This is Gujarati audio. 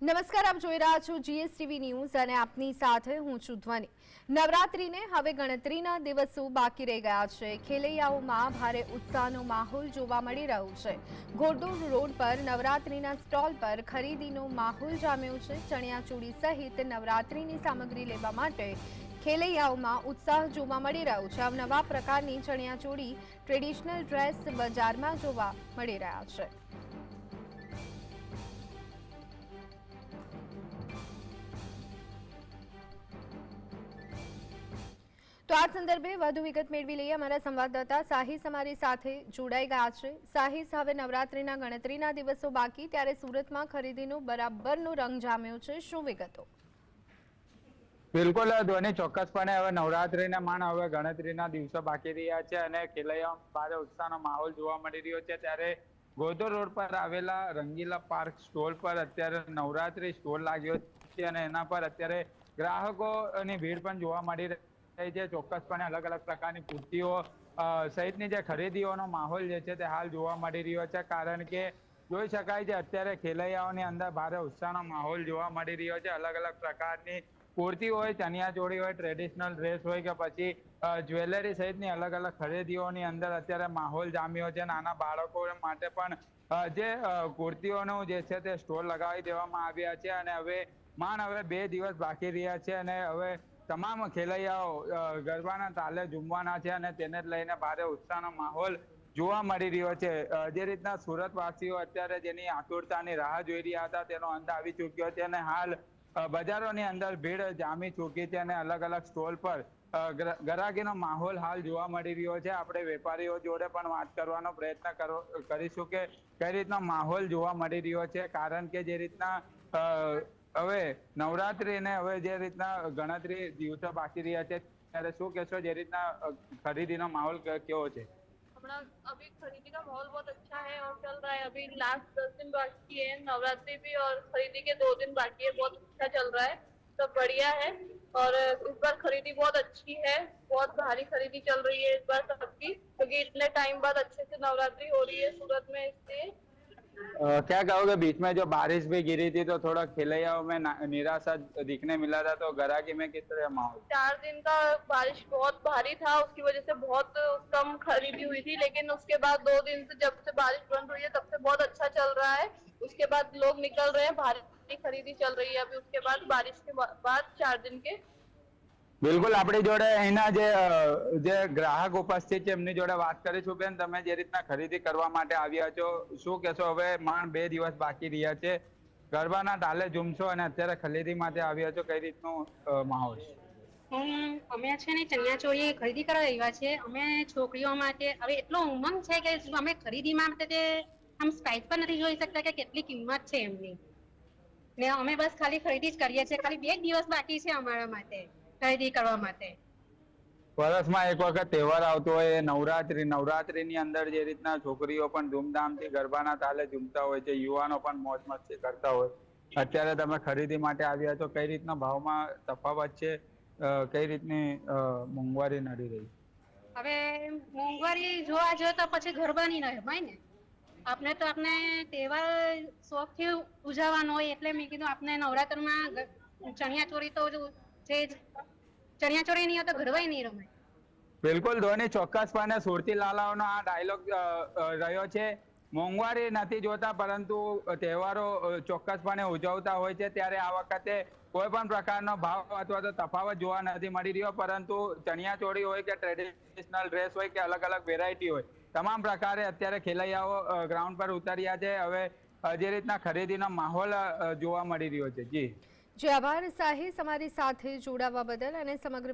નમસ્કાર, આપ જોઈ રહ્યા છો જીએસટીવી ન્યૂઝ અને આપની સાથે હું છું ધ્વનિ. નવરાત્રિને હવે ગણતરીના દિવસો બાકી રહી ગયા છે. ખેલૈયાઓમાં ભારે ઉત્સાહનો માહોલ જોવા મળી રહ્યો છે. ઘોડદોડ રોડ પર નવરાત્રિના સ્ટોલ પર ખરીદીનો માહોલ જામ્યો છે. ચણિયાચોળી સહિત નવરાત્રિની સામગ્રી લેવા માટે ખેલૈયાઓમાં ઉત્સાહ જોવા મળી રહ્યો છે. અવનવા પ્રકારની ચણિયાચોળી ટ્રેડિશનલ ડ્રેસ બજારમાં જોવા મળી રહ્યા છે. તો આ સંદર્ભે વધુ વિગત મેળવી લઈએ. અમારા સંવાદદાતા સાહિસ અમારી સાથે જોડાઈ ગયા છે. સાહિસ હવે નવરાત્રીના ગણતરીના દિવસો બાકી, ત્યારે સુરતમાં ખરીદીનું બરાબરનું રંગ જામ્યો છે. શું વિગતો? બિલકુલ ધોની ચોક્કસપણે હવે નવરાત્રીના માણ હવે ગણતરીના દિવસો બાકી રહ્યા છે અને ખેલૈયાઓ ભારે ઉત્સાહનો માહોલ જોવા મળી રહ્યો છે. ત્યારે ગોધો રોડ પર આવેલા રંગીલા પાર્ક સ્ટોલ પર અત્યારે નવરાત્રી સ્ટોલ લાગ્યો છે અને એના પર અત્યારે ગ્રાહકોની ભીડ પણ જોવા મળી રહી છે ચોક્કસપણે અલગ અલગ પ્રકારની કુર્તીઓ સહિતની જે ખરીદીઓનો માહોલ જે છે તે હાલ જોવા મળી રહ્યો છે. કારણ કે જોઈ શકાય છે અત્યારે ખેલૈયાઓની અંદર ભારે ઉત્સાહનો માહોલ જોવા મળી રહ્યો છે. અલગ અલગ પ્રકારની કુર્તી હોય ચણિયા ચોળી હોય, ટ્રેડિશનલ ડ્રેસ હોય કે પછી જ્વેલરી સહિતની અલગ અલગ ખરીદીઓની અંદર અત્યારે માહોલ જામ્યો છે. નાના બાળકો માટે પણ જે કુર્તીઓનું જે છે તે સ્ટોલ લગાવી દેવામાં આવ્યા છે અને હવે માંડ હવે બે દિવસ બાકી રહ્યા છે અને હવે તમામ ખેલૈયાઓ ગરબાના તાલે ઝૂમવાના છે અને તેને લઈને ભારે ઉત્સાહનો માહોલ જોવા મળી રહ્યો છે. જે રીતના સુરતવાસીઓ અત્યારે જેની આતુરતાની રાહ જોઈ રહ્યા હતા તેનો અંત આવી ચૂક્યો છે અને હાલ બજારોની અંદર ભીડ જામી ચૂકી છે અને અલગ અલગ સ્ટોલ પર ગરાગીનો માહોલ હાલ જોવા મળી રહ્યો છે. આપણે વેપારીઓ જોડે પણ વાત કરવાનો પ્રયત્ન કરો, કરીશું કે કઈ રીતનો માહોલ જોવા મળી રહ્યો છે. કારણ કે જે રીતના હવે નવરાત્રી ને હવે જે રીતના ગણતરી દિવસો બાકી રહ્યા છે ત્યારે શું કહેશો જે રીતના અ, ખરીદીનો માહોલ ક- કેવો છે अपना अभी खरीदी का माहौल बहुत अच्छा है और चल रहा है अभी लास्ट दस दिन बाकी है नवरात्रि भी और खरीदी के दो दिन बाकी है बहुत अच्छा चल रहा है सब बढ़िया है और इस बार खरीदी बहुत अच्छी है बहुत भारी खरीदी चल रही है इस बार सबकी क्योंकि इतने टाइम बाद अच्छे से नवरात्रि हो रही है सूरत में इसलिए क्या कहोगे, बीच में जो बारिश भी गिरी थी तो थोड़ा खिलैयाओं में निराशा दिखने मिला था तो ग्राहकी में किस तरह माहौल? चार दिन का बारिश बहुत भारी था, उसकी वजह से बहुत कम खरीदी हुई थी, लेकिन उसके बाद दो दिन से जब से बारिश बंद हुई है, तब से बहुत अच्छा चल रहा है। उसके बाद लोग निकल रहे हैं, भारी खरीदी चल रही है अभी, उसके बाद बारिश के बाद चार दिन के। બિલકુલ, આપણી જોડે અહીંના જે જે ગ્રાહક ઉપસ્થિત છે, એમની જોડે વાત કરીશું બેન. તમે જે રીતના ખરીદી કરવા માટે આવ્યા છો, શું કહેશો? હવે માંડ બે દિવસ બાકી રહ્યા છે. ગરબાના તાલે ઝૂમશો અને અત્યારે ખરીદી માટે આવ્યા છો. કઈ રીતનું માહોલ છે? હું, અમે છે ને ચણિયા ચોળી ખરીદી કરવા આવ્યા છે અમે છોકરીઓ માટે, હવે એટલો ઉમંગ છે કે અમે ખરીદી માટે તે આમ પ્રાઇસ પણ નથી જોઈ શકતા કે કેટલી કિંમત છે એમની. ને અમે બસ ખાલી ખરીદી જ કરીએ છીએ. ખાલી બે દિવસ બાકી છે અમારા માટે. ખરીદી કરવા માટે. વર્ષમાં એક વખત તહેવાર આવતો હોય એ નવરાત્રી. નવરાત્રીની અંદર જે રીતના છોકરીઓ પણ ધૂમધામથી ગરબાના તાલે ઝૂમતા હોય છે યુવાનો પણ મોજ મસ્તી કરતા હોય. અત્યારે તમે ખરીદી માટે આવ્યા છો કઈ રીતના ભાવમાં તફાવત છે? કઈ રીતની મોંઘવારી નડી રહી? હવે મોંઘવારી જોવા જો તો પછી ગરબાની ન રમાય ને? આપણે તો આપણે તહેવાર શોખથી ઉજવવાનો હોય એટલે મેં કીધું આપણે નવરાત્રમાં ચણિયા ચોરી તો બિલકુલ, ધોની ચોક્કસપણે સુરતી લાલાઓનો આ ડાયલોગ રહ્યો છે. મોંઘવારી નથી જોતા, પરંતુ તહેવારો ચોક્કસપણે ઉજવતા હોય છે. ત્યારે આ વખતે કોઈ પણ પ્રકારનો ભાવ અથવા તો તફાવત જોવા નથી મળી રહ્યો, પરંતુ ચણિયા ચોળી હોય કે ટ્રેડિશનલ ડ્રેસ હોય કે અલગ અલગ વેરાયટી હોય, તમામ પ્રકારે અત્યારે ખેલૈયાઓ ગ્રાઉન્ડ પર ઉતર્યા છે. હવે જે રીતના ખરીદીનો માહોલ જોવા મળી રહ્યો છે. જી. જે આભાર. સાહિસ અમારી સાથે જોડાવા બદલ અને સમગ્ર